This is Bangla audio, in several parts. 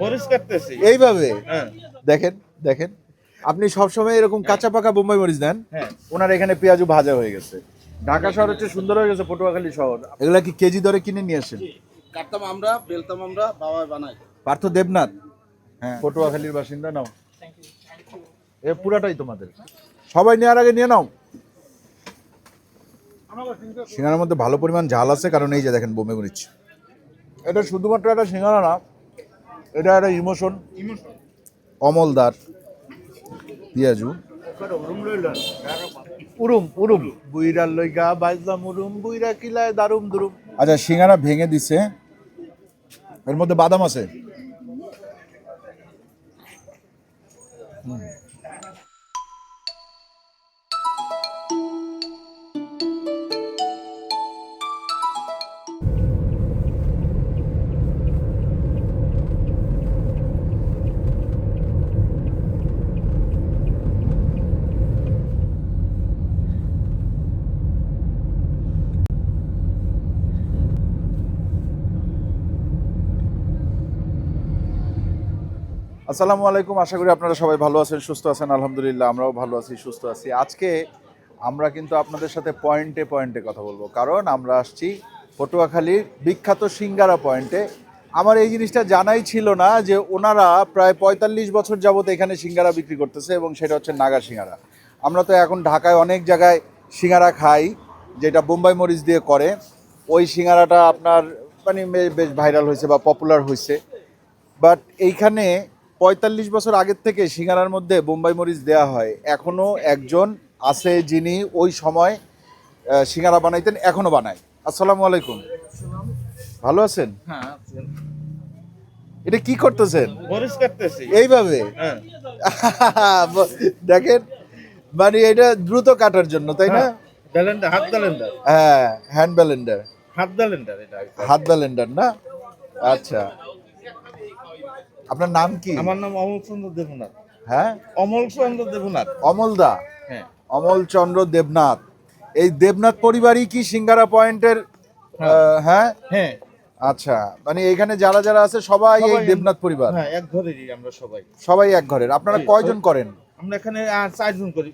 মরিচ কাটতেছি এইভাবে? হ্যাঁ। দেখেন দেখেন। আপনি সবসময় এরকম কাঁচা পাকা বোম্বাই মরিচ দেন। হ্যাঁ ওনার এখানে পেঁয়াজু ভাজা হয়ে গেছে। ঢাকা শহর হচ্ছে সুন্দর হয়ে গেছে পটুয়াখালী শহর। এগুলা কি কেজি দরে কিনে নিয়ে আসেন? কাটতাম আমরা বেলতাম আমরা বাবা বানাই পার্থ দেবনাথ। হ্যাঁ পটুয়াখালীর বাসিন্দা নাও। এ পুরাটাই তোমাদের। সবাই নেওয়ার আগে নিয়ে নাও। সিঙ্গারার মধ্যে ভালো পরিমাণ ঝাল আছে কারণ এই যে দেখেন বোমে মরিচ। এটা শুধুমাত্র একটা সিঙ্গারা না এটা একটা ইমোশন। অমলদার। পিয়াজু। উরুম উরুম। বুইরার লইগা বাইজলাম উরুম বুইরা কিলায় দারুম দুরুম। আচ্ছা সিঙ্গারা ভেঙে দিছে। এর মধ্যে বাদাম আছে? আসসালামু আলাইকুম। আশা করি আপনারা সবাই ভালো আছেন, সুস্থ আছেন। আলহামদুলিল্লাহ, আমরাও ভালো আছি, সুস্থ আছি। আজকে আমরা কিন্তু আপনাদের সাথে পয়েন্টে পয়েন্টে কথা বলব। কারণ আমরা আসছি পটুয়াখালীর বিখ্যাত সিঙ্গারা পয়েন্টে। আমার এই জিনিসটা জানাই ছিল না যে ওনারা প্রায় পঁয়তাল্লিশ বছর যাবত এখানে সিঙ্গারা বিক্রি করতেছে এবং সেটা হচ্ছে নাগা সিঙ্গারা। আমরা তো এখন ঢাকায় অনেক জায়গায় সিঙ্গারা খাই, যেটা বোম্বাই মরিচ দিয়ে করে। ওই সিঙ্গারাটা আপনার মানে বেশ ভাইরাল হয়েছে বা পপুলার হয়েছে। বাট এইখানে পঁয়তাল্লিশ বছর আগের থেকে সিঙ্গারার মধ্যে বোম্বাই মরিচ দেয়া হয়। এখনও একজন আছে যিনি ওই সময় সিঙ্গারা বানাইতেন এখনও বানায়। আসসালামু আলাইকুম। ভালো আছেন? হ্যাঁ এটা কি করতেছেন? মরিচ কাটতেছি। এইভাবে? হ্যাঁ। দেখেন মানে এটা দ্রুত কাটার জন্য তাই না? ব্যালেন্ডার হাত ব্যালেন্ডার হ্যাঁ হ্যান্ড ব্যালেন্ডার হাত ব্যালেন্ডার এটা। হাত ব্যালেন্ডার না? আচ্ছা। আপনার নাম কি? আমার নাম অমল চন্দ্র দেবনাথ। হ্যাঁ? অমল চন্দ্র দেবনাথ। অমল দা? হ্যাঁ। অমল চন্দ্র দেবনাথ। এই দেবনাথ পরিবারই কি সিঙ্গারা পয়েন্টের আহ, হ্যাঁ? হ্যাঁ। আচ্ছা মানে এখানে যারা যারা আছে সবাই এই দেবনাথ পরিবার? হ্যাঁ এক ঘরেরই আমরা সবাই। সবাই এক ঘরের। আপনারা কয়জন করেন? আমরা এখানে চারজন করি।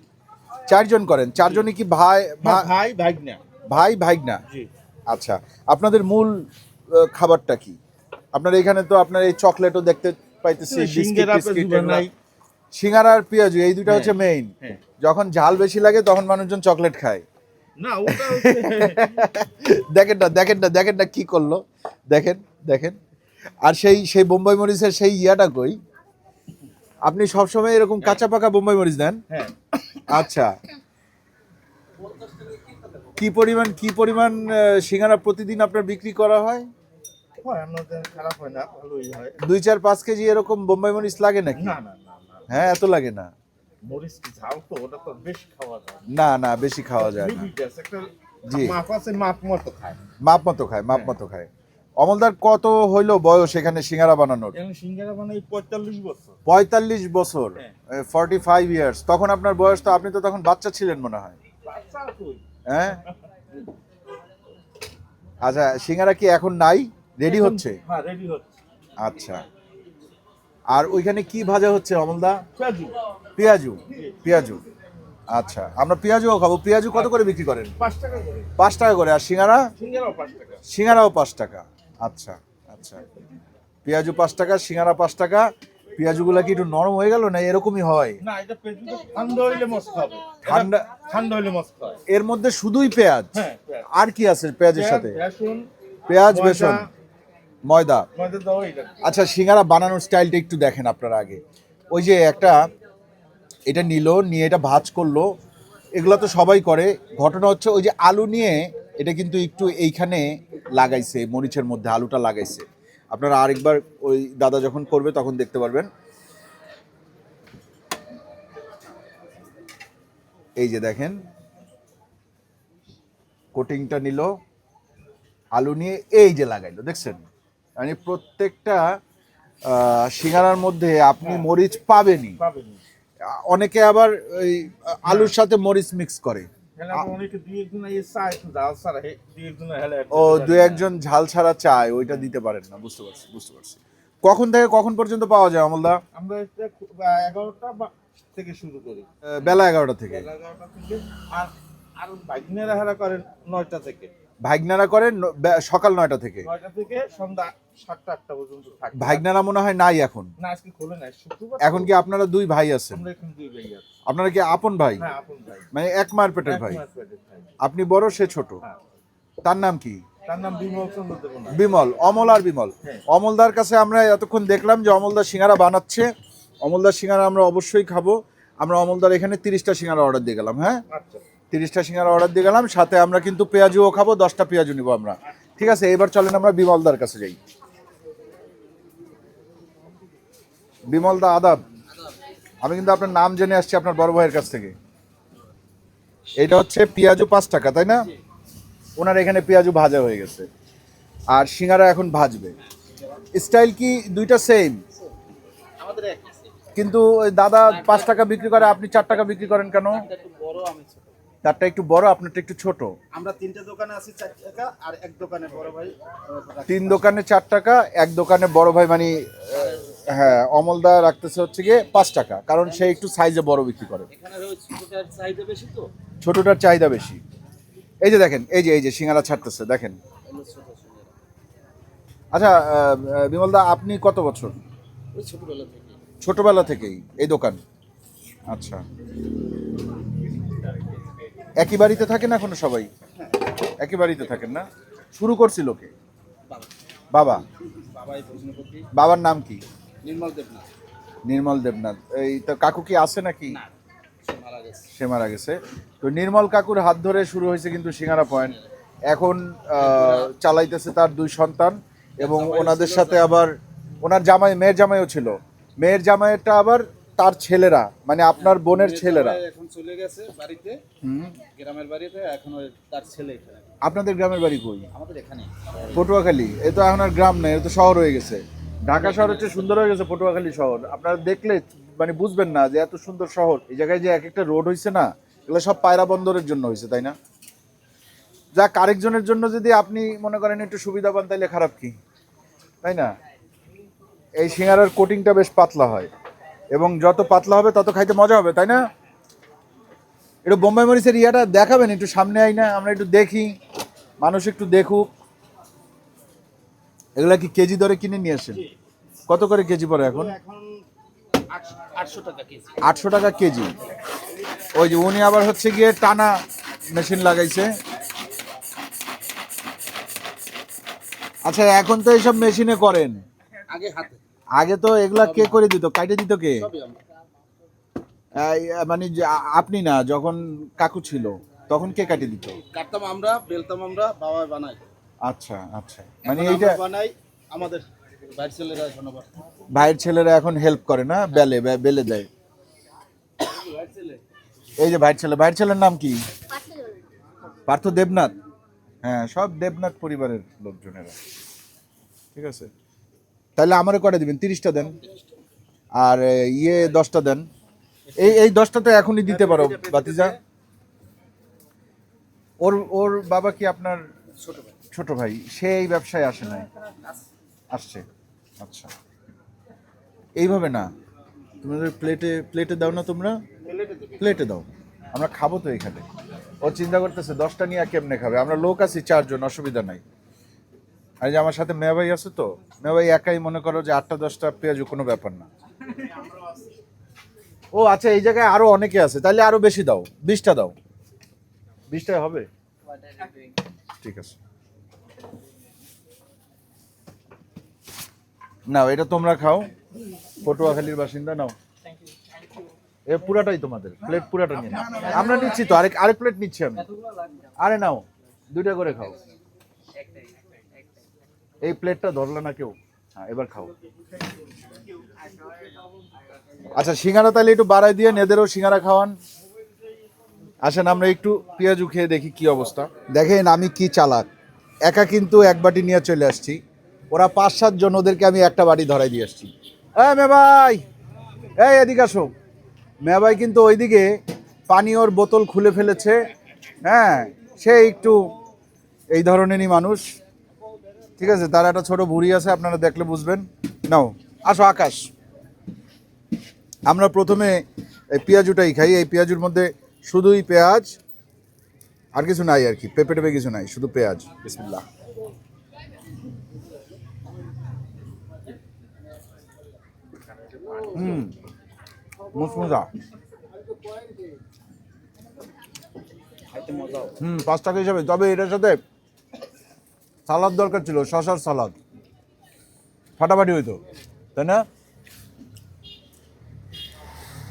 চারজন করেন। চারজনই কি ভাই ভাই ভাগনা ভাই ভাইগনা? জি। আচ্ছা আপনাদের মূল খাবারটা কি? আপনার এখানে তো আপনার এই চকলেটও দেখতে পাইতেছি সিঙ্গারা আর পেঁয়াজু এই দুটো হ্যাঁ, হচ্ছে মেইন হ্যাঁ। যখন ঝাল বেশি লাগে তখন মানুষজন চকলেট খায়। না দেখেন না দেখেন না দেখেন না কি করল। দেখেন দেখেন। আর সেই সেই বোম্বাই মরিচের সেই ইয়াটা কই? আপনি সবসময় এরকম কাঁচা পাকা বোম্বাই মরিচ দেন? হ্যাঁ। আচ্ছা। কি পরিমাণ কি পরিমাণ সিঙ্গারা প্রতিদিন আপনার বিক্রি করা হয় হয়? খারাপ হয় না ভালোই হয়। দুই চার পাঁচ কেজি এরকম বোম্বাই মরিচ লাগে নাকি? না না না না হ্যাঁ এত লাগে না। মরিচ কি ঝাল তো ওটা তো বেশি খাওয়া যায়। না না বেশি খাওয়া যায় না। জি। মাপ আছে মাপ মতো খায়। মাপ মতো খায় মাপ মতো খায়। অমলদার কত হইল বয়স এখানে সিঙ্গারা বানানোর? সিঙ্গারা পঁয়তাল্লিশ বছর। পঁয়তাল্লিশ বছর হ্যাঁ। ফর্টি ফাইভ ইয়ার্স তখন আপনার বয়স তো আপনি তো তখন বাচ্চা ছিলেন মনে হয়। হ্যাঁ? আচ্ছা সিঙ্গারা কি এখন নাই? রেডি হচ্ছে? হ্যাঁ রেডি হচ্ছে। আচ্ছা। আর ওইখানে কি ভাজা হচ্ছে অমলদা? পেঁয়াজু। পেঁয়াজু? পেঁয়াজু। আচ্ছা আমরা পেঁয়াজুও খাব। পেঁয়াজু কত করে বিক্রি করেন? পাঁচ টাকা করে। পাঁচ টাকা করে। আর সিঙ্গারা? সিঙ্গারাও পাঁচ টাকা। সিঙ্গারাও পাঁচ টাকা। আচ্ছা আচ্ছা। পেঁয়াজু পাঁচ টাকা সিঙ্গারা পাঁচ টাকা। পেঁয়াজুগুলা কি একটু নরম হয়ে গেল না এরকমই হয়? না এটা ঠান্ডা হইলে মস্ত হবে। ঠান্ডা- ঠান্ডা হইলে মস্ত হয়। এর মধ্যে শুধুই পেঁয়াজ? হ্যাঁ আর কি আছে পেঁয়াজের সাথে? পেঁয়াজ বেসন। ময়দা। আচ্ছা সিঙ্গারা বানানোর স্টাইলটা একটু দেখেন আপনারা আগে। ওই যে একটা এটা নিল নিয়ে এটা ভাজ করল। এগুলো তো সবাই করে। ঘটনা হচ্ছে ওই যে আলু নিয়ে এটা কিন্তু একটু এইখানে লাগাইছে মরিচের মধ্যে আলুটা লাগাইছে। আপনারা আরেকবার ওই দাদা যখন করবে তখন দেখতে পারবেন। এই যে দেখেন কোটিংটা নিল আলু নিয়ে এই যে লাগাইলো দেখছেন? মানে প্রত্যেকটা সিঙ্গারার মধ্যে আপনি মরিচ পাবেনই। পাবেন অনেকে আবার ওই আলুর সাথে মরিচ মিক্স করে। হেলে আবার অনেকে দুই একজন এই চা একটু ডাল ছাড়া হে দুই একজন হেলে ও দু একজন ঝাল ছাড়া চায় ওইটা দিতে পারেন না বুঝতে পারছি বুঝতে পারছি। কখন থেকে কখন পর্যন্ত পাওয়া যায় অমলদা? আমরা এগারোটা থেকে শুরু করি। বেলা এগারোটা থেকে। বেলা এগারোটা থেকে আর আর বাইকিনেরা হারা করেন নয়টা থেকে। ভাইগনারা করেন সকাল নয়টা থেকে। নয়টা থেকে সন্ধ্যা সাতটা আটটা পর্যন্ত থাকে। ভাইগনারা মনে হয় নাই এখন। না আজকে খোলে নাই। এখন কি আপনারা দুই ভাই আছেন? আপনারা কি আপন ভাই? হ্যাঁ মানে এক মায়ের পেটের ভাই। আপনি বড় সে ছোট? হ্যাঁ। তার নাম কি? বিমল অমল আর বিমল। হ্যাঁ। অমলদার কাছে আমরা এতক্ষণ দেখলাম যে অমলদার সিঙ্গারা বানাচ্ছে। অমলদার সিঙ্গারা আমরা অবশ্যই খাব। আমরা অমলদার এখানে তিরিশটা সিঙ্গারা অর্ডার দিয়ে গেলাম হ্যাঁ? আচ্ছা। তিরিশটা সিঙ্গারা অর্ডার দিয়ে গেলাম, সাথে আমরা কিন্তু পেঁয়াজুও খাব, দশটা পেঁয়াজু নিবো আমরা। ঠিক আছে, এবার চলেন আমরা বিমলদার কাছে যাই। বিমলদা, আদাব। আমি কিন্তু আপনার নাম জেনে আসছি আপনার বড় ভাইয়ের কাছ থেকে। এটা হচ্ছে পেঁয়াজু পাঁচ টাকা, তাই না? ওনার এখানে পেঁয়াজু ভাজা হয়ে গেছে। আর সিঙ্গারা এখন ভাজবে। স্টাইল কি দুইটা সেম কিন্তু দাদা পাঁচ টাকা বিক্রি করে, আপনি চার টাকা বিক্রি করেন কেন? তারটা একটু বড় আপনারটা একটু ছোট। আমরা তিনটা দোকানে আছি চার টাকা আর এক দোকানে বড় ভাই তিন দোকানে চার টাকা এক দোকানে বড় ভাই মানে হ্যাঁ অমলদা রাখতেছে হচ্ছে গিয়ে পাঁচ টাকা কারণ সে একটু সাইজে বড় বিক্রি করে। এখানে ছোটটার চাহিদা বেশি তো? ছোটটার চাহিদা বেশি। এই যে দেখেন এই যে এই যে সিঙ্গারা ছাড়তেছে দেখেন। আচ্ছা বিমলদা আপনি কত বছর? ওই ছোটবেলা থেকে। ছোটবেলা থেকেই এই দোকান। আচ্ছা। একই বাড়িতে থাকেন এখনও সবাই? একই বাড়িতে থাকেন না? শুরু করছিল কে? বাবা। বাবার নাম কি? নির্মল দেবনাথ। নির্মল দেবনাথ। এই তো কাকু কি আছে নাকি? সে মারা গেছে। তো নির্মল কাকুর হাত ধরে শুরু হয়েছে কিন্তু সিঙ্গারা পয়েন্ট। এখন চালাইতেছে তার দুই সন্তান এবং ওনাদের সাথে আবার ওনার জামাই মেয়ের জামাইও ছিল। মেয়ের জামাইয়েরটা আবার তার ছেলেরা মানে আপনার বোনের ছেলেরা। এখন চলে গেছে বাড়িতে হুম। গ্রামের বাড়িতে এখন তার ছেলে এখানে। আপনাদের গ্রামের বাড়ি কই? আমাদের এখানে পটুয়াখালী। এ তো এখন আর গ্রাম নেই এ তো শহর হয়ে গেছে। ঢাকা শহর হচ্ছে সুন্দর হয়ে গেছে পটুয়াখালী শহর। আপনারা দেখলে মানে বুঝবেন না যে এত সুন্দর শহর। এই জায়গায় যে এক একটা রোড হয়েছে না এগুলো সব পায়রা বন্দরের জন্য হয়েছে তাই না? যাক আরেকজনের জন্য যদি আপনি মনে করেন একটু সুবিধা পান তাইলে খারাপ কি? তাই না? এই সিঙ্গারার কোটিংটা বেশ পাতলা হয়। এবং যত পাতলা হবে তত খাইতে মজা হবে তাই না? একটু বোম্বাই মরিচের ইয়াটা দেখাবেন একটু সামনে আই না আমরা একটু দেখি মানুষ একটু দেখুক। এগুলা কি কেজি দরে কিনে নিয়ে আসেন? কত করে কেজি পরে এখন? এখন আটশো- আটশো টাকা কেজি। আটশো টাকা কেজি। ওই যে উনি আবার হচ্ছে গিয়ে টানা মেশিন লাগাইছে। আচ্ছা এখন তো এইসব মেশিনে করেন। আগে হাতে। আগে তো এগুলা কে করে দিত? কাটে দিত কে? মানে যে আপনি না যখন কাকু ছিল তখন কে কাটে দিত? কাটতাম আমরা বেলতাম আমরা বাবা বানাই আচ্ছা আচ্ছা। মানে এইটা বানাই আমাদের বাইরের ছেলেরা এখন আবার। ভাইয়ের ছেলেরা এখন হেল্প করে না? বেলে বেলে দেয়। এই যে ভাইয়ের ছেলে ভাইয়ের ছেলের নাম কি? পার্থ দেবনাথ। হ্যাঁ সব দেবনাথ পরিবারের লোকজনেরা। ঠিক আছে? তাহলে আমারে কটা দিবেন? তিরিশটা দেন। আর ইয়ে দশটা দেন। এই এই দশটা তো এখনই দিতে পারো বাতিজা। ওর ওর বাবা কি আপনার ছোট ভাই। ভাই? সে এই ব্যবসায় আসে নাই। আসছে। আচ্ছা। এইভাবে না। তোমাদের প্লেটে প্লেটে দাও না তোমরা? প্লেটে দাও। আমরা খাব তো এখানে। ও চিন্তা করতেছে দশটা নিয়ে কেমনে খাবে? আমরা লোক আছি চারজন অসুবিধা নাই। আর যে আমার সাথে মেয়া ভাই আছে তো মেয়া ভাই একাই মনে করো যে আটটা, দশটা পেঁয়াজু কোনো ব্যাপার না। ও আচ্ছা এই জায়গায় আরও অনেকে আছে, তাহলে আরও বেশি দাও, বিশটা দাও। বিশটা হবে? ঠিক আছে। নাও, এটা তোমরা খাও। পটুয়াখালীর বাসিন্দা, নাও। এ পুরাটাই তোমাদের প্লেট পুরাটা নিয়ে আমরা নিচ্ছি তো, আরেক আরেক প্লেট নিচ্ছি আমি। আরে নাও, দুইটা করে খাও। এই প্লেটটা ধরলে না কেউ? হ্যাঁ এবার খাও। আচ্ছা সিঙ্গারা তাহলে একটু বাড়াই দিয়ে নেদেরও সিঙ্গারা খাওয়ান। আসেন আমরা একটু পেঁয়াজু খেয়ে দেখি কি অবস্থা। দেখেন আমি কি চালাক। একা কিন্তু এক বাটি নিয়ে চলে আসছি। ওরা পাঁচ সাত জন ওদেরকে আমি একটা বাটি ধরাই দিয়ে আসছি। হ্যাঁ মে ভাই! এই এদিকে আসো। মে ভাই কিন্তু ওইদিকে পানি ওর বোতল খুলে ফেলেছে। হ্যাঁ সে একটু এই ধরনেরই মানুষ। ঠিক আছে, তার একটা ছোট ভুড়ি আছে, আপনারা দেখলে বুঝবেন। নাও, আসো আকাশ। আমরা প্রথমে এই পেঁয়াজুটাই খাই, এই পেঁয়াজুর মধ্যে শুধুই পেঁয়াজ, আর কিছু নাই আর কি, পেঁপে টেপে কিছু নাই, শুধু পেঁয়াজ। বিসমিল্লাহ। হুম হুম পাঁচ টাকা হিসাবে, তবে এটার সাথে সালাদ দরকার ছিল, শশার সালাদ। ফাটাফাটি হইতো, তাই না?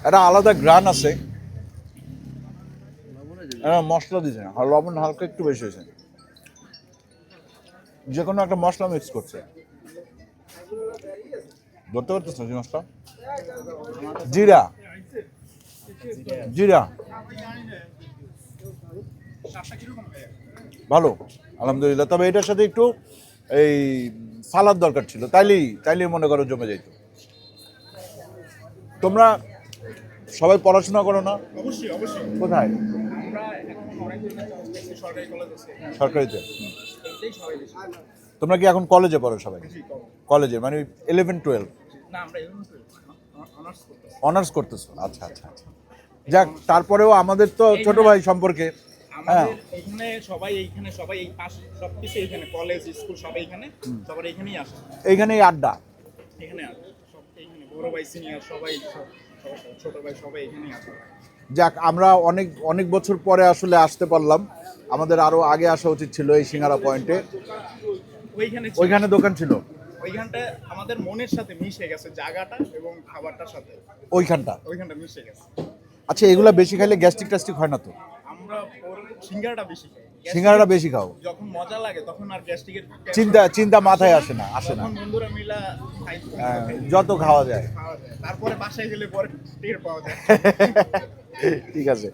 একটা আলাদা গ্রান আছে। একটা মশলা দিয়েছে আর লবণ হালকা একটু বেশি হয়েছে। যে কোনো একটা মশলা মিক্স করছে। ধরতে পারতেছ মশলা? জিরা। জিরা। ভালো আলহামদুলিল্লাহ। তবে এটার সাথে একটু এই সালাদ দরকার ছিল তাইলেই তাইলেই মনে করো জমে যাইতো। তোমরা সবাই পড়াশোনা করো না? কোথায়? সরকারিতে? তোমরা কি এখন কলেজে পড়ো সবাই? কলেজে মানে ইলেভেন টুয়েলভ অনার্স করতেছো। আচ্ছা আচ্ছা আচ্ছা। যাক তারপরেও আমাদের তো ছোট ভাই সম্পর্কে আমাদের এখানে সবাই এইখানে সবাই এই পাশ সব কিছু এখানে কলেজ স্কুল সবাই এখানে সবার এখানেই আসে। এইখানেই আড্ডা? এখানে সব এইখানে বড় ভাই সিনিয়র সবাই ছোট ভাই সবাই এখানেই আসে। যাক আমরা অনেক অনেক বছর পরে আসলে আসতে পারলাম। আমাদের আরও আগে আসা উচিত ছিল এই সিঙ্গারা পয়েন্টে ওইখানে ওইখানে দোকান ছিল? ওইখানটা আমাদের মনের সাথে মিশে গেছে জায়গাটা এবং খাবারটার সাথে। ওইখানটা? ওইখানটা মিশে গেছে। আচ্ছা এগুলা বেশি খাইলে গ্যাস্ট্রিক ট্যাস্ট্রিক হয় না তো? আমরা সিঙ্গারাটা বেশি খাই সিঙ্গারাটা বেশি খাও। যখন মজা লাগে তখন আর গ্যাস্ট্রিকের চিন্তা চিন্তা মাথায় আসে না আসে না। বন্ধুরা মিলা হ্যাঁ, যত খাওয়া যায়। তারপরে বাসায় গেলে পরে টের পাওয়া যায়। ঠিক আছে।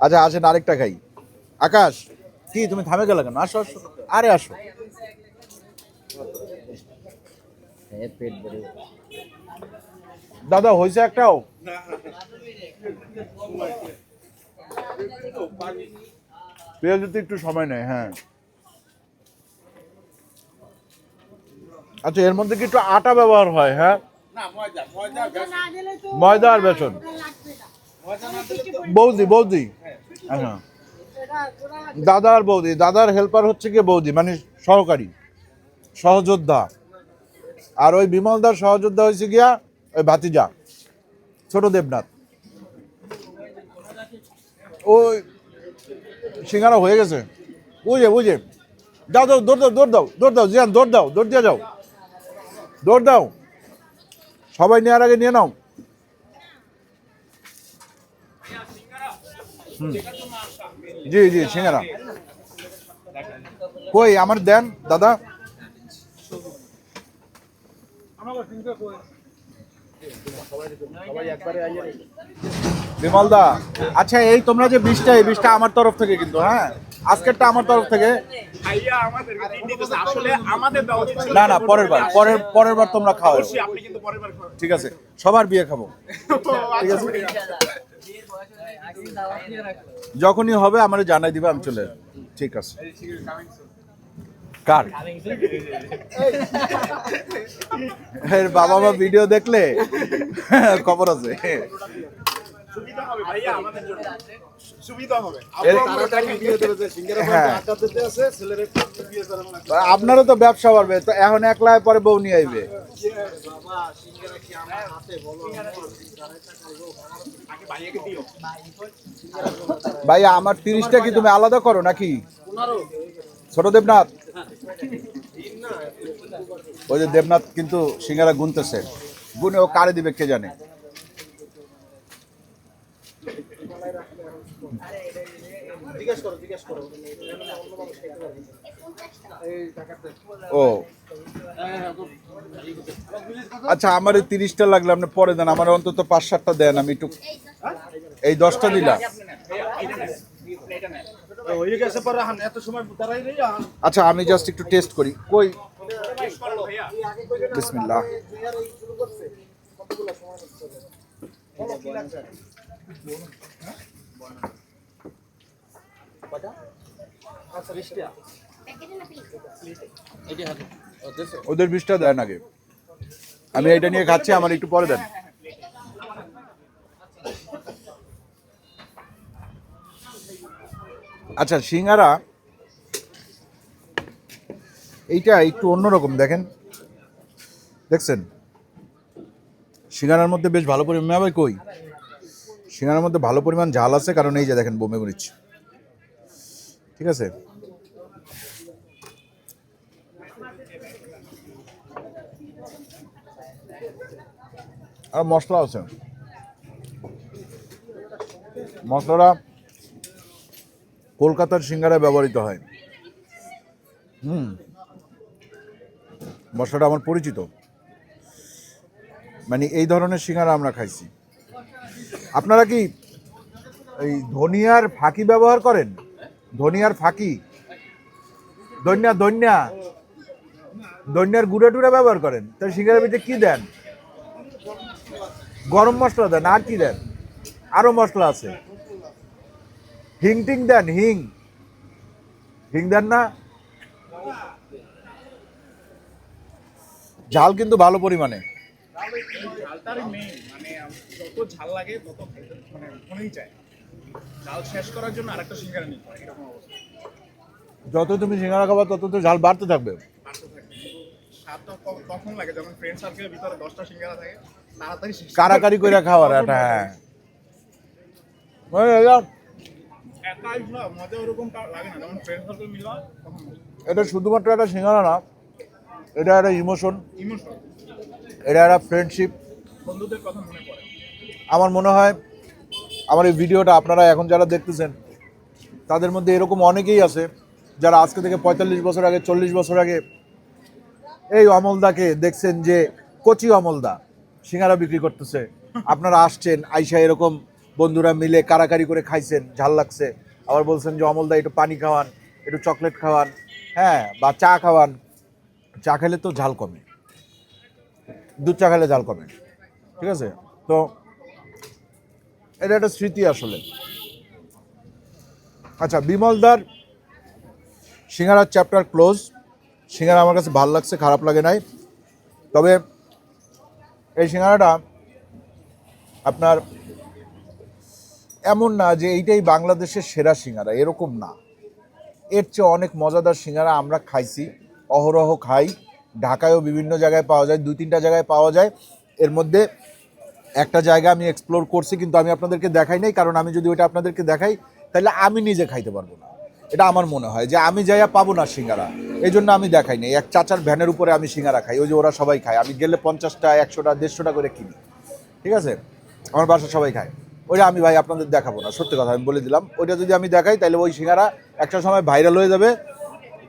আচ্ছা আসেন আরেকটা খাই। আকাশ কি তুমি থামে গেলে কেন? আসো আসো। আরে আসো। দাদা হয়েছে একটাও? পেঁয়াজ দিতে একটু সময় নেয় হ্যাঁ। আচ্ছা এর মধ্যে কি একটু আটা ব্যবহার হয় হ্যাঁ? ময়দা আর বেসন। বৌদি বৌদি। আচ্ছা। দাদা আর বৌদি দাদার হেল্পার হচ্ছে কি বৌদি মানে সহকারী সহযোদ্ধা। আর ওই বিমলদার সহযোদ্ধা হয়েছে গিয়া ওই ভাতিজা ছোট দেবনাথ। ওই সিঙ্গারা হয়ে গেছে। বুঝে বুঝে। যাও দাও, দৌড় দাও দৌড় দাও দৌড় দাও, জিয়ান, দৌড় দাও, দৌড় দিয়ে যাও। দৌড় দাও। সবাই নেওয়ার আগে নিয়ে নাও। জি জি, সিঙ্গারা। কই, আমার দেন, দাদা? আইয়ে বিমলদা আচ্ছা এই তোমরা যে বিষটা এই বিষটা আমার তরফ থেকে কিন্তু হ্যাঁ? আজকেরটা আমার তরফ থেকে। না না পরের বার পরের পরের বার তোমরা খাও। ঠিক আছে সবার বিয়ে খাব। আচ্ছা, ঠিক আছে? যখনই হবে আমার জানাই দিবে আমি চলে। ঠিক আছে। কার? এর বাবা মা ভিডিও দেখলে? খবর আছে। সুবিধা হবে ভাইয়া আমাদের জন্য। সুবিধা হবে। এর- তাড়াতাড়ি দিয়ে দেবে যে সিঙ্গারা হ্যাঁ। আপনারও তো ব্যবসা বাড়বে তো এখন একলা পরে বউ নিয়ে আইবে। বাবা সিঙ্গারা কি আমার হাতে বলো আগে ভাইয়াকে দিও। ভাই আমার তিরিশটা কি তুমি আলাদা করো নাকি? ছোট দেবনাথ? ওই যে দেবনাথ কিন্তু সিঙ্গারা গুনতেছে। গুনে ও কারে দিবে কে জানে জিজ্ঞেস করো জিজ্ঞেস করো ও। আচ্ছা আমার এই তিরিশটা লাগলে আপনি পরে দেন, আমার অন্তত পাঁচ সাতটা দেন, আমি একটু এই দশটা দিলাম। আচ্ছা আমি জাস্ট একটু টেস্ট করি। কই? বিসমিল্লাহ। ওদের বিষটা দেন আগে। আমি এটা নিয়ে খাচ্ছি, আমার একটু পরে দেন। আচ্ছা সিঙ্গারা, এইটা একটু অন্যরকম, দেখেন। দেখছেন? সিঙ্গারার মধ্যে বেশ ভালো পরিমাণ কই? সিঙ্গারার মধ্যে ভালো পরিমাণ ঝাল আছে, কারণ এই যে দেখেন বোমে গুলিচ্ছে ঠিক আছে? আর মশলা আছে। মশলাটা কলকাতার সিঙ্গারায় ব্যবহৃত হয়। হুম। মশলাটা আমার পরিচিত। মানে এই ধরনের সিঙ্গারা আমরা খাইছি। আপনারা কি এই ধনিয়ার ফাঁকি ব্যবহার করেন? ধনিয়ার ফাঁকি। দন্যা দন্যা দন্যার গুঁড়া টুড়া ব্যবহার করেন। তাই সিঙ্গারের ভিতরে কি দেন? গরম মশলা দেন, আর কি দেন? আরও মশলা আছে। হিং টিং দেন, হিং। হিং দেন না? ঝাল কিন্তু ভালো পরিমাণে। মেইন মানে যত ঝাল লাগে তত মানে মনেই চায় ঝাল শেষ করার জন্য আরেকটা সিঙ্গারা নিতে হয়। এরকম অবস্থা। যত তুমি সিঙ্গারা খাবা তত তো ঝাল বাড়তে থাকবে। বাড়তে স্বাদটা ক- লাগে? যখন ফ্রেন্ড সার্কেলের ভিতরে দশটা সিঙ্গারা থাকে তাড়াতাড়ি কারাকারি করে খাওয়ার একটা হ্যাঁ। এটা শুধুমাত্র একটা সিঙ্গারা না এটা একটা ইমোশন ইমোশন এটা একটা ফ্রেন্ডশিপ বন্ধুদের কথা মনে পড়ে। আমার মনে হয় আমার এই ভিডিওটা আপনারা এখন যারা দেখতেছেন, তাদের মধ্যে এরকম অনেকেই আছে যারা আজকে থেকে পঁয়তাল্লিশ বছর আগে, চল্লিশ বছর আগে এই অমলদাকে দেখছেন যে কচি অমলদা সিঙ্গারা বিক্রি করতেছে। আপনারা আসছেন, আইসা এরকম বন্ধুরা মিলে কারাকারি করে খাইছেন, ঝাল লাগছে। আবার বলছেন যে, অমলদা, একটু পানি খাওয়ান, একটু চকলেট খাওয়ান। হ্যাঁ বা চা খাওয়ান। চা খেলে তো ঝাল কমে। দুধ চা খেলে ঝাল কমে। ঠিক আছে? তো এটা একটা স্মৃতি আসলে। আচ্ছা বিমলদার সিঙ্গারার চ্যাপ্টার ক্লোজ সিঙ্গারা আমার কাছে ভালো লাগছে, খারাপ লাগে নাই। তবে এই সিঙ্গারাটা আপনার এমন না যে এইটাই বাংলাদেশের সেরা সিঙ্গারা, এরকম না। এর চেয়ে অনেক মজাদার সিঙ্গারা আমরা খাইছি, অহরহ খাই। ঢাকায়ও বিভিন্ন জায়গায় পাওয়া যায়, দুই তিনটা জায়গায় পাওয়া যায়। এর মধ্যে একটা জায়গা আমি এক্সপ্লোর করছি, কিন্তু আমি আপনাদেরকে দেখাই নাই, কারণ আমি যদি ওইটা আপনাদেরকে দেখাই, তাহলে আমি নিজে খাইতে পারব না। এটা আমার মনে হয়, যে আমি যাইয়া পাবো না সিঙ্গারা এই জন্য আমি দেখাই নাই। এক চাচার ভ্যানের উপরে আমি সিঙ্গারা খাই, ওই যে ওরা সবাই খায়। আমি গেলে পঞ্চাশটা, একশোটা, দেড়শোটা করে কিনি, ঠিক আছে? আমার বাসা সবাই খায়। ওইটা আমি ভাই আপনাদের দেখাবো না, সত্যি কথা আমি বলে দিলাম। ওইটা যদি আমি দেখাই, তাহলে ওই সিঙ্গারা একটা সময় ভাইরাল হয়ে যাবে।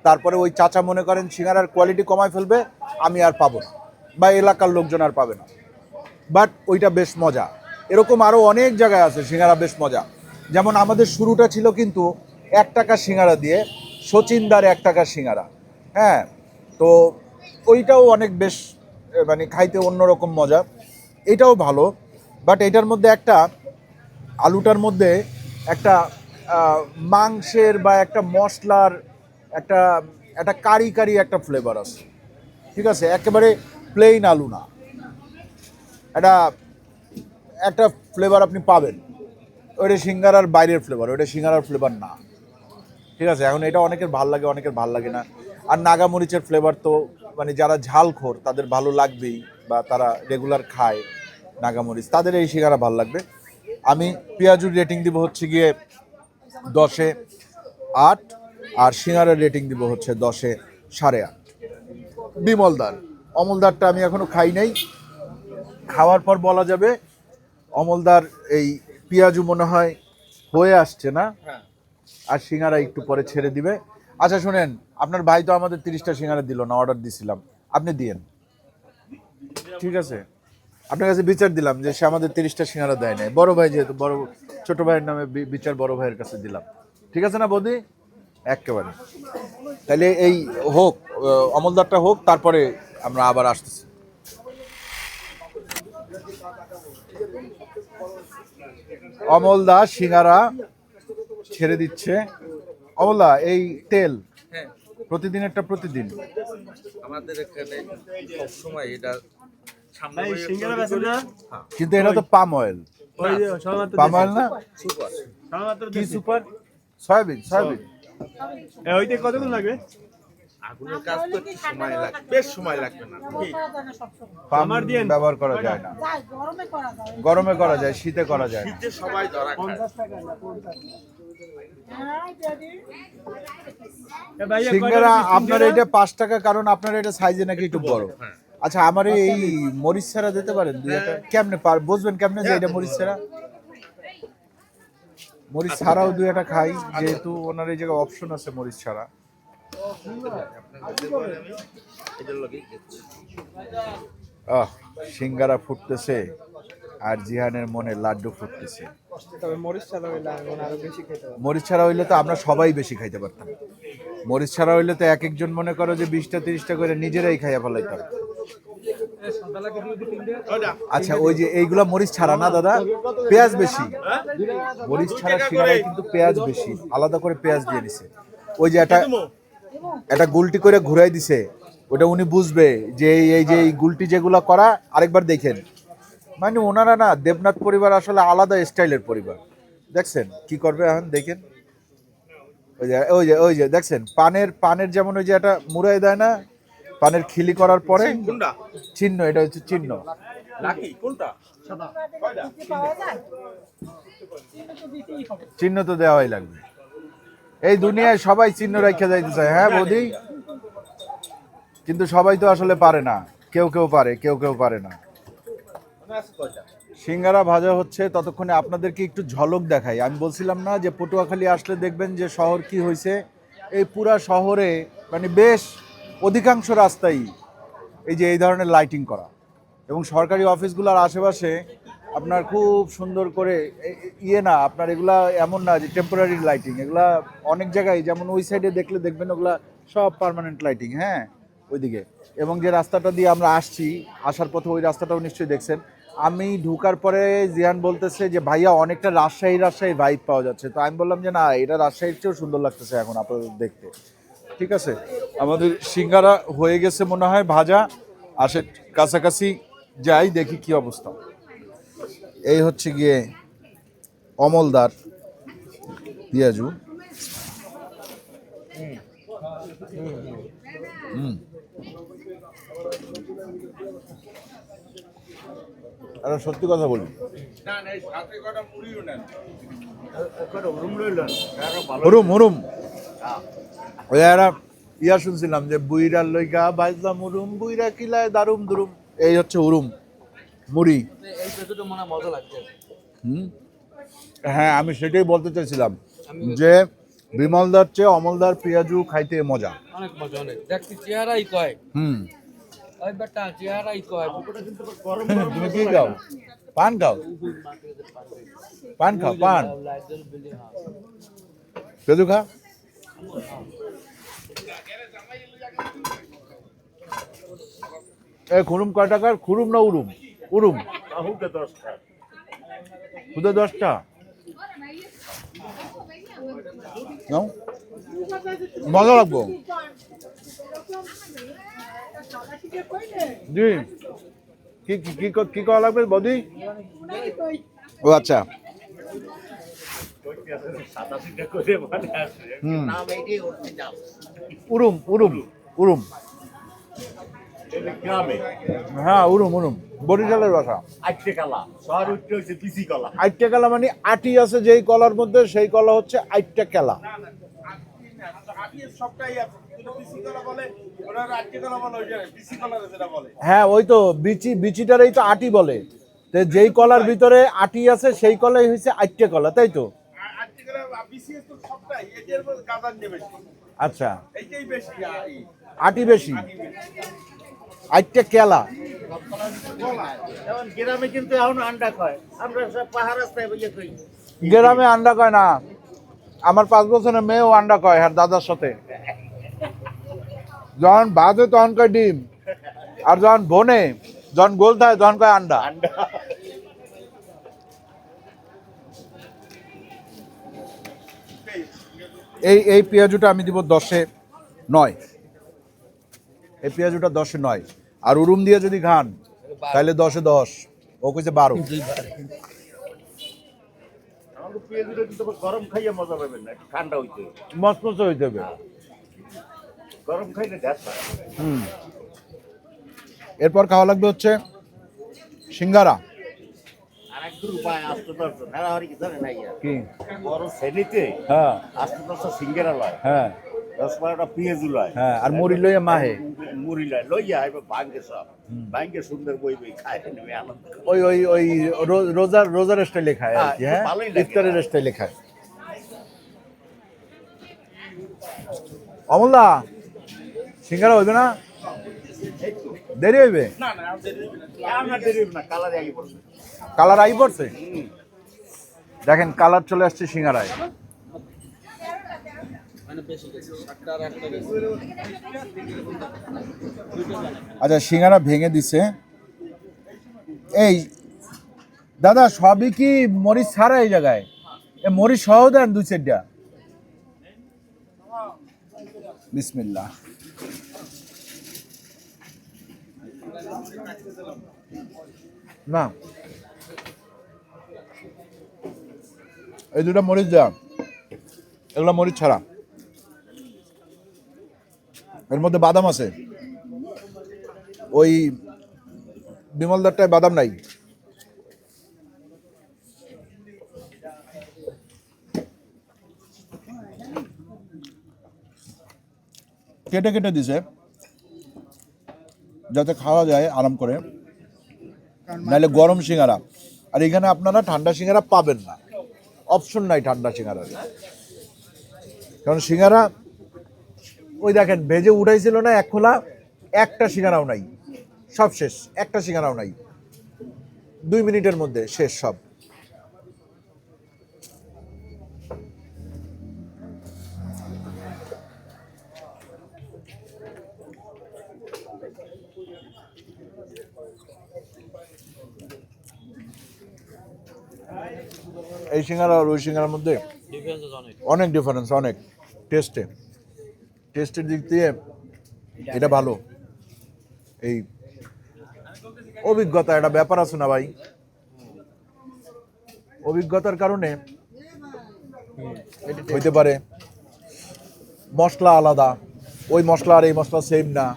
তারপরে ওই চাচা মনে করেন, সিঙ্গারার কোয়ালিটি কমায় ফেলবে, আমি আর পাবো না। বা এলাকার লোকজন আর পাবে না। বাট ওইটা বেশ মজা। এরকম আরও অনেক জায়গায় আছে সিঙ্গারা বেশ মজা। যেমন আমাদের শুরুটা ছিল কিন্তু এক টাকা সিঙ্গারা দিয়ে, সচিনদার এক টাকা সিঙ্গারা। হ্যাঁ তো ওইটাও অনেক বেশ মানে খাইতে অন্যরকম মজা। এটাও ভালো, বাট এটার মধ্যে একটা, আলুটার মধ্যে একটা মাংসের বা একটা মশলার একটা একটা কারি কারি একটা ফ্লেভার আছে। ঠিক আছে? একেবারে প্লেন আলু না। একটা একটা ফ্লেভার আপনি পাবেন। ওইটা সিঙ্গারার বাইরের ফ্লেভার ওইটা সিঙ্গারার ফ্লেভার না। ঠিক আছে? এখন এটা অনেকের ভালো লাগে, অনেকের ভালো লাগে না। আর নাগামরিচের ফ্লেভার তো মানে যারা ঝাল খোর তাদের ভালো লাগবেই, বা তারা রেগুলার খায় নাগামরিচ। তাদের এই সিঙ্গারা ভালো লাগবে। আমি পেঁয়াজুর রেটিং দিব হচ্ছে গিয়ে দশে আট, আর সিঙ্গারার রেটিং দিব হচ্ছে দশে সাড়ে আট। বিমলদার, অমলদারটা আমি এখনও খাই নাই। খাওয়ার পর বলা যাবে অমলদার এই পেঁয়াজু মনে হয় হয়ে আসছে না? হ্যাঁ। আর সিঙ্গারা একটু পরে ছেড়ে দিবে। আচ্ছা শুনেন আপনার ভাই তো আমাদের তিরিশটা সিঙ্গারা দিল না অর্ডার দিছিলাম। আপনি দিয়েন। ঠিক আছে। আপনার কাছে বিচার দিলাম যে সে আমাদের তিরিশটা সিঙ্গারা দেয় নাই। বড় ভাই যেহেতু বড় ছোট ভাইয়ের নামে বিচার বড় ভাইয়ের কাছে দিলাম। ঠিক আছে না বৌদি? একেবারে। তাহলে এই হোক অমলদারটা হোক তারপরে আমরা আবার আসতেছি। অমলদা সিঙ্গারা ছেড়ে দিচ্ছে। অমলদা এই তেল হ্যাঁ। প্রতিদিনেরটা প্রতিদিন? আমাদের এখানে সবসময় এটা না কিন্তু এটা তো পাম অয়েল। পাম অয়েল না? সবেমাত্র কি সুপার? Soybean soybean. ওইটা কতক্ষণ লাগবে? আগুনের কাজ তো একটু সময় লাগবে বেশ সময় লাগবে না। পাম আমার দিয়েন। ব্যবহার করা যায় না। গরমে করা যায়। গরমে করা যায় শীতে করা যায় শীতে সবাই ধরা খায়। হ্যাঁ ড্যাডি এ, ভাইয়া, সিঙ্গারা আপনার এটা পাঁচ টাকা কারণ আপনার এটা সাইজে নাকি একটু বড়। হ্যাঁ। আচ্ছা আমার এই মরিচ ছাড়া দিতে পারেন দুই একটা? কেমনে পার বুঝবেন কেমনে যে এটা মরিচ ছাড়া? মরিচ ছাড়াও দুই একটা খাই যেহেতু ওনার এই জায়গায় অপশন আছে মরিচ ছাড়া। আহ সিঙ্গারা ফুটতেছে আর জিহানের মনে লাড্ডু ফুটতেছে। মরিচ ছাড়া হইলে তো আমরা সবাই বেশি খাইতে পারতাম। মরিচ ছাড়া হইলে তো এক একজন মনে করো যে বিশটা তিরিশটা করে নিজেরাই খাইয়া ফেলাইতাম। আচ্ছা ওই যে এইগুলা মরিচ ছাড়া না দাদা? পেঁয়াজ বেশি। মরিচ ছাড়া সিঙ্গারায় কিন্তু পেঁয়াজ বেশি। আলাদা করে পেঁয়াজ দিয়ে দিছে ওই যে একটা একটা গুলটি করে ঘুরাই দিছে। ওটা উনি বুঝবে যে এই- এই যে এই গুলটি যেগুলা করা আরেকবার দেখেন। মানে ওনারা না দেবনাথ পরিবার আসলে আলাদা স্টাইলের পরিবার। দেখছেন? কি করবে এখন? দেখেন। ওই যে ওই যে ওই যে দেখছেন? পানের পানের যেমন ওই যে একটা মুড়াই দেয় না পানের খিলি করার পরে চিহ্ন এটা হচ্ছে চিহ্ন। চিহ্ন তো দেওয়াই লাগবে। এই দুনিয়ায় সবাই চিহ্ন রেখে যাইতে চায় হ্যাঁ বৌদি? কিন্তু সবাই তো আসলে পারে না। কেউ কেউ পারে, কেউ কেউ পারে না। সিঙ্গারা ভাজা হচ্ছে, ততক্ষণে আপনাদেরকে একটু ঝলক দেখাই। আমি বলছিলাম না যে পটুয়াখালী আসলে দেখবেন যে শহর কি হয়েছে এই পুরা শহরে মানে বেশ অধিকাংশ রাস্তাই এই যে এই ধরনের লাইটিং করা। এবং সরকারি অফিসগুলোর আশেপাশে আপনার খুব সুন্দর করে ইয়ে না, আপনার এগুলা এমন না যে টেম্পোরারি লাইটিং এগুলা অনেক জায়গায়, যেমন ওই সাইডে দেখলে দেখবেন ওগুলা সব পার্মানেন্ট লাইটিং হ্যাঁ? ওইদিকে। এবং যে রাস্তাটা দিয়ে আমরা আসছি, আসার পথে ওই রাস্তাটাও নিশ্চয়ই দেখছেন। আমি ঢুকার পরে জিয়ান বলতেছে যে, ভাইয়া, অনেকটা রাজশাহী রাজশাহী ভাইব পাওয়া যাচ্ছে। তো আমি বললাম যে, না, এটা রাজশাহীর চেয়েও সুন্দর লাগতেছে এখন আপনাদের দেখতে। ঠিক আছে? আমাদের সিঙ্গারা হয়ে গেছে মনে হয় ভাজা। আসে কাছাকাছি যাই, দেখি কি অবস্থা। এই হচ্ছে গিয়ে অমলদার পিয়াজু। হুম। আরে সত্যি কথা বলি। হুরুম হুরুম। ওই একটা ইয়া শুনছিলাম যে বুইরার লইগা বাইজলা মুরুম বুইরা কিলায় দারুম দুরুম। এই হচ্ছে হুরুম মুড়ি। হয় আমি সেটাই বলতে চাইছিলাম যে বিমলদার চেয়ে অমলদার পেঁয়াজু খাইতে মজা। অনেক মজা অনেক। দেখছি চেহারাই কয়। হুম। তুমি কি খাও? পান খাও? পান খাও পান। পেঁয়াজু খা। এ খুরুম কয় টাকার? খুরুম না উরুম? উরুম। খুদে দশটা। নাও। মজা লাগবো। জি। কি কি কি কি করা লাগবে বদি? ও আচ্ছা। হুম। উরুম উরুম উরুম। হ্যাঁ উরুম উরুম। বরিশালের ভাষা আইটে কালা। মানে আটি আছে যেই কলার মধ্যে সেই কলা হচ্ছে আইটে কেলা। আছে। কিন্তু বিসি কলা বলে কলা বলে ওই যে কলা হ্যাঁ ওই তো বিচি বিচিটারেই তো আটি বলে। তো যেই কলার ভিতরে আটি আছে সেই কলাই হচ্ছে আইটে কলা তাই তো? কলা আচ্ছা। আটি বেশি। আইটে কেলা। গ্রামে কিন্তু এখন আন্ডা খায়। আমরা সব পাহাড় রাস্তায় বইয়ে কই গ্রামে আন্ডা কয় না। আমার পাঁচ বছরের মেয়েও আন্ডা কয় হ্যাঁ দাদার সাথে। যখন বাজে তখন কয় ডিম আর যখন বনে যখন গোল থাকে তখন কয় আন্ডা। এই এই পেঁয়াজুটা আমি দিব দশে নয়। এই পেঁয়াজুটা দশে নয়। আর উরুম দিয়ে যদি খান তাহলে দশে দশ। ও কইছে বারো। আমাকে পেঁয়াজুটা কিন্তু আবার গরম খাইয়ে মজা পাবেন না ঠান্ডা হইতে মসমস হইতে হবে। গরম খাইলে হুম। এরপর খাওয়া লাগবে হচ্ছে সিঙ্গারা। কি বড় শ্রেণীতে হ্যাঁ। আসতে দশটা সিঙ্গেরা লয়। হ্যাঁ। দশ বারোটা পেঁয়াজু হ্যাঁ আর মুড়ি লইয়া মাহে। মুড়ি লয় লইয়া এবার ভাঙ্গে সব। ভাঙ্গে সুন্দর বই বই খায় নেবে আনন্দ ওই ওই ওই রোজার রোজার স্টাইলে খায় আর কি, হ্যাঁ, হ্যাঁ। ইফতারের স্টাইলে খায়। অমলদা সিঙ্গারা হইবে না? দেরি হইবে? না না দেরি হবে না। আর না দেরি হবে না কালারে আগে কালার আই পড়ছে? দেখেন কালার চলে আসছে সিঙ্গারায় মানে বেশি গেছে সাতটা আর একটা গেছে আচ্ছা সিঙ্গারা ভেঙে দিছে। এই, দাদা, সবই কি মরিচ ছাড়া এই জায়গায়? এ মরিচ সহ দেন দুই চারটা। বিসমিল্লাহ। না। এই দুটা মরিচ দেয়া। এগুলো মরিচ ছাড়া। এর মধ্যে বাদাম আছে। ওই বিমল বিমলদারটায় বাদাম নাই। কেটে কেটে দিছে। যাতে খাওয়া যায় আরাম করে। নাহলে গরম সিঙ্গারা। আর এখানে আপনারা ঠান্ডা সিঙ্গারা পাবেন না। অপশন নাই ঠান্ডা সিঙ্গারার। কারণ সিঙ্গারা ওই দেখেন ভেজে উঠাইছিল না এক খোলা একটা সিঙ্গারাও নাই। সব শেষ একটা সিঙ্গারাও নাই। দুই মিনিটের মধ্যে শেষ সব। এই সিঙ্গারা আর ওই সিঙ্গারার মধ্যে অনেক। অনেক ডিফারেন্স অনেক। টেস্টে টেস্টের দিক দিয়ে এটা ভালো। এই অভিজ্ঞতা একটা ব্যাপার আছে না ভাই? অভিজ্ঞতার কারণে হইতে পারে। মশলা আলাদা, ওই মশলা আর এই মশলা সেম না।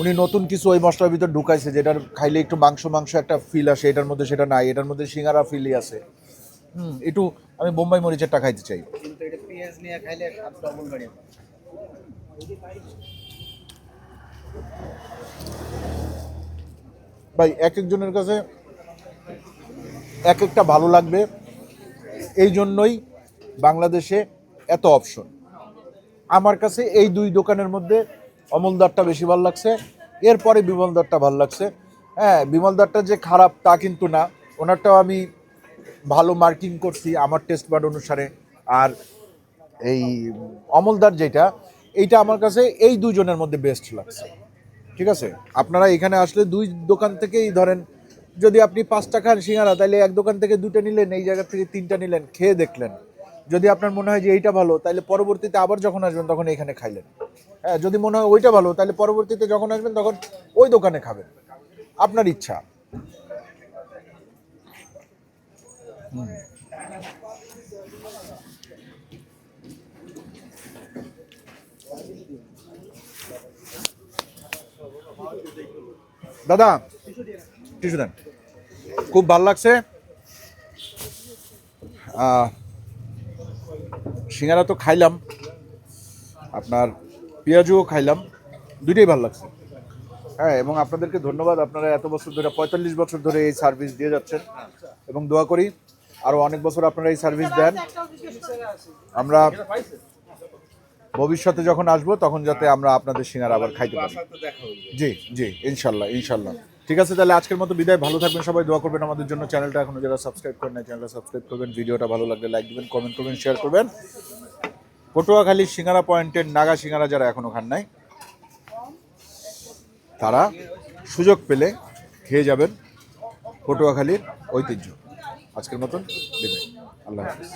উনি নতুন কিছু ওই মশলার ভিতর ঢুকাইছে, যেটার খাইলে একটু মাংস মাংস একটা ফিল আসে, এটার মধ্যে সেটা নাই, এটার মধ্যে সিঙ্গারা ফিলই আছে। হুম, একটু আমি বোম্বাই মরিচেরটা খাইতে চাই। কিন্তু এটা পেঁয়াজ নিয়ে খাইলে ডবল। ভাই, এক একজনের কাছে এক একটা ভালো লাগবে। এই জন্যই বাংলাদেশে এত অপশন আমার কাছে এই দুই দোকানের মধ্যে অমলদারটা বেশি ভালো লাগছে, এরপরে বিমলদারটা ভালো লাগছে। হ্যাঁ বিমলদারটা যে খারাপ তা কিন্তু না। ওনারটাও আমি ভালো মার্কিং করছি আমার টেস্ট বার্ড অনুসারে। আর এই অমলদার যেটা এইটা আমার কাছে এই দুজনের মধ্যে বেস্ট লাগছে। ঠিক আছে? আপনারা এখানে আসলে দুই দোকান থেকেই ধরেন, যদি আপনি পাঁচটা খান সিঙ্গারা তাহলে এক দোকান থেকে দুটো নিলেন, এই জায়গা থেকে তিনটা নিলেন, খেয়ে দেখলেন। যদি আপনার মনে হয় যে এইটা ভালো তাহলে পরবর্তীতে আবার যখন আসবেন তখন এখানে খাইলেন। হ্যাঁ যদি মনে হয় ওইটা ভালো তাহলে পরবর্তীতে যখন আসবেন তখন ওই দোকানে খাবেন। আপনার ইচ্ছা। হুম। দাদা, টিস্যু দেন। খুব ভালো লাগছে। সিঙ্গারা তো খাইলাম, আপনার পেঁয়াজুও খাইলাম, দুইটাই ভালো লাগছে। হ্যাঁ এবং আপনাদেরকে ধন্যবাদ, আপনারা এত বছর ধরে, পঁয়তাল্লিশ বছর ধরে এই সার্ভিস দিয়ে যাচ্ছেন, এবং দোয়া করি আরও অনেক বছর আপনারা এই সার্ভিস দেন। আমরা ভবিষ্যতে যখন আসব তখন যাতে আমরা আপনাদের সিঙ্গারা আবার খাইতে পারি। জি জি ইনশাল্লাহ ইনশাল্লাহ। ঠিক আছে তাহলে আজকের মতো বিদায়। ভালো থাকবেন সবাই দোয়া করবেন আমাদের জন্য। চ্যানেলটা এখনও যারা সাবস্ক্রাইব করেন না চ্যানেলটা সাবস্ক্রাইব করবেন। ভিডিওটা ভালো লাগলে লাইক দিবেন কমেন্ট করবেন শেয়ার করবেন। পটুয়াখালী সিঙ্গারা পয়েন্টের নাগা সিঙ্গারা যারা এখনও খান নাই তারা সুযোগ পেলে খেয়ে যাবেন পটুয়াখালীর ঐতিহ্য। আজকের মতন বিদায়। আল্লাহ হাফিজ।